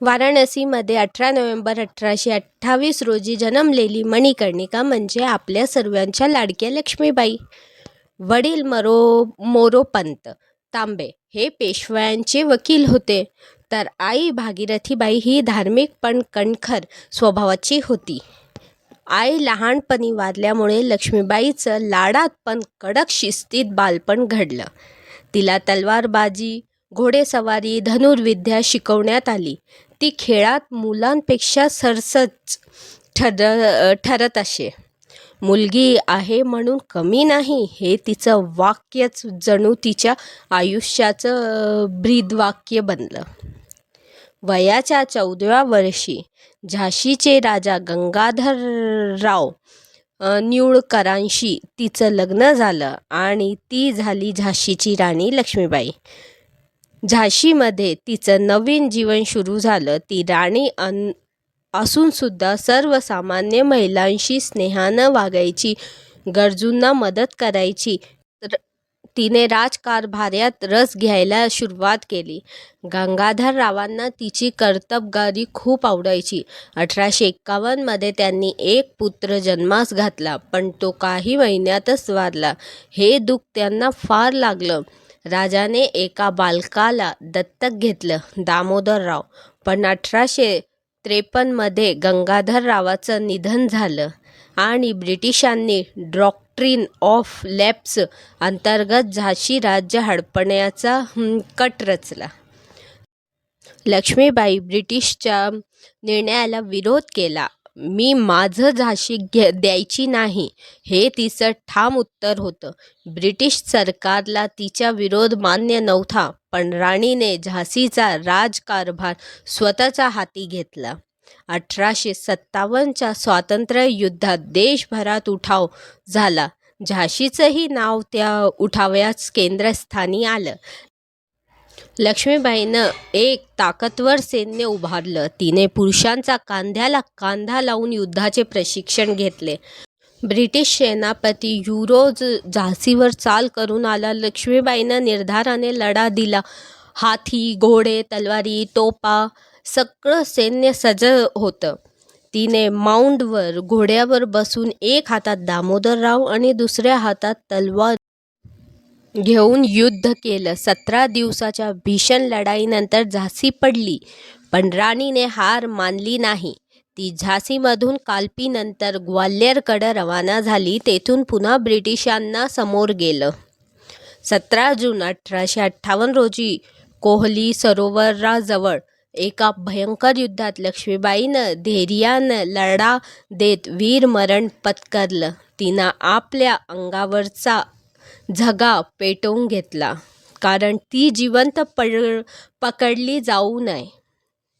वाराणसीमध्ये अठरा नोव्हेंबर अठराशे अठ्ठावीस रोजी जन्मलेली मणिकर्णिका म्हणजे आपल्या सर्वांच्या लाडक्या लक्ष्मीबाई. वडील मरो मोरोपंत तांबे हे पेशव्यांचे वकील होते. तर आई भागीरथीबाई ही धार्मिक पण कणखर स्वभावाची होती. आई लहानपणी वारल्यामुळे लक्ष्मीबाईचं लाडात पण कडक शिस्तीत बालपण घडलं. तिला तलवारबाजी घोडेसवारी धनुर्विद्या शिकवण्यात आली. ती खेळात मुलांपेक्षा सरसच ठर ठरत असे. मुलगी आहे म्हणून कमी नाही हे तिचं वाक्यच जणू तिच्या आयुष्याचं ब्रीदवाक्य बनलं. वयाच्या चौदाव्या वर्षी झाशीचे राजा गंगाधरराव निवळकरांशी तिचं लग्न झालं आणि ती झाली झाशीची राणी लक्ष्मीबाई. झाशीमध्ये तिचं नवीन जीवन सुरू झालं. ती राणी अन असूनसुद्धा सर्वसामान्य महिलांशी स्नेहानं वागायची गरजूंना मदत करायची. तर तिने राजकारभार्यात रस घ्यायला सुरुवात केली. गंगाधररावांना तिची कर्तबगारी खूप आवडायची. अठराशे एक्कावन्नमध्ये त्यांनी एक पुत्र जन्मास घातला पण तो काही महिन्यातच वारला. हे दुःख त्यांना फार लागलं. राजाने एका बालकाला दत्तक घेतलं दामोदरराव. पण अठराशे त्रेपन्नमध्ये गंगाधररावाचं निधन झालं आणि ब्रिटिशांनी डॉक्ट्रीन ऑफ लॅप्स अंतर्गत झाशी राज्य हडपण्याचा कट रचला. लक्ष्मीबाई ब्रिटिशच्या निर्णयाला विरोध केला. मी माझं झाशी घे द्यायची नाही. हे तिचं ठाम उत्तर होतं. ब्रिटिश सरकारला तिच्या विरोध मान्य नव्हता पण राणीने झाशीचा राजकारभार स्वतःच्या हाती घेतला. अठराशे सत्तावन्नच्या स्वातंत्र्य युद्धात देशभरात उठाव झाला. झाशीचंही नाव त्या उठाव्याच केंद्रस्थानी आलं. लक्ष्मीबाईनं एक ताकदवर सैन्य उभारलं. तिने पुरुषांचा कांद्याला कांदा लावून युद्धाचे प्रशिक्षण घेतले. ब्रिटिश सेनापती युरोज झाशीवर चाल करून आला. लक्ष्मीबाईनं निर्धाराने लढा दिला. हाथी घोडे तलवारी तोपा सगळं सैन्य सज होतं. तिने माउंटवर घोड्यावर बसून एक हातात दामोदरराव आणि दुसऱ्या हातात तलवार घेऊन युद्ध केलं. सतरा दिवसाच्या भीषण लढाईनंतर झाशी पडली पण राणीने हार मानली नाही. ती झाशीमधून काल्पीनंतर ग्वाल्हेरकडं रवाना झाली तेथून पुन्हा ब्रिटिशांना समोर गेलं. सतरा जून अठराशे अठ्ठावन्न रोजी कोहली सरोवराजवळ एका भयंकर युद्धात लक्ष्मीबाईनं धैर्यानं लढा देत वीरमरण पत्करलं. तिनं आपल्या अंगावरचा झगा पेटवून घेतला. कारण ती जिवंत पड पकडली जाऊ नये.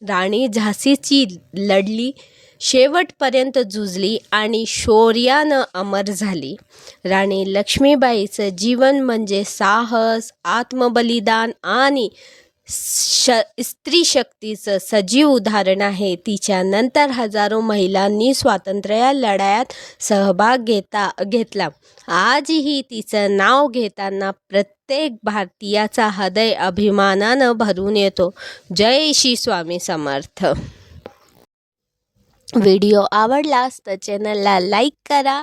राणी झाशीची लढली शेवटपर्यंत झुजली आणि शौर्यानं अमर झाली. राणी लक्ष्मीबाईचं जीवन म्हणजे साहस आत्मबलिदान आणि श स्त्री शक्तीचं सजीव उदाहरण आहे. तिच्यानंतर हजारो महिलांनी स्वातंत्र्य लढ्यात सहभाग घेता घेतला. आजही तिचं नाव घेताना प्रत्येक भारतीयाचा हृदय अभिमानानं भरून येतो. जय श्री स्वामी समर्थ. व्हिडिओ आवडलास तर चॅनलला लाईक करा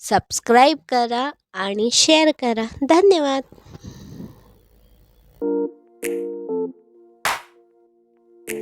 सबस्क्राईब करा आणि शेअर करा. धन्यवाद.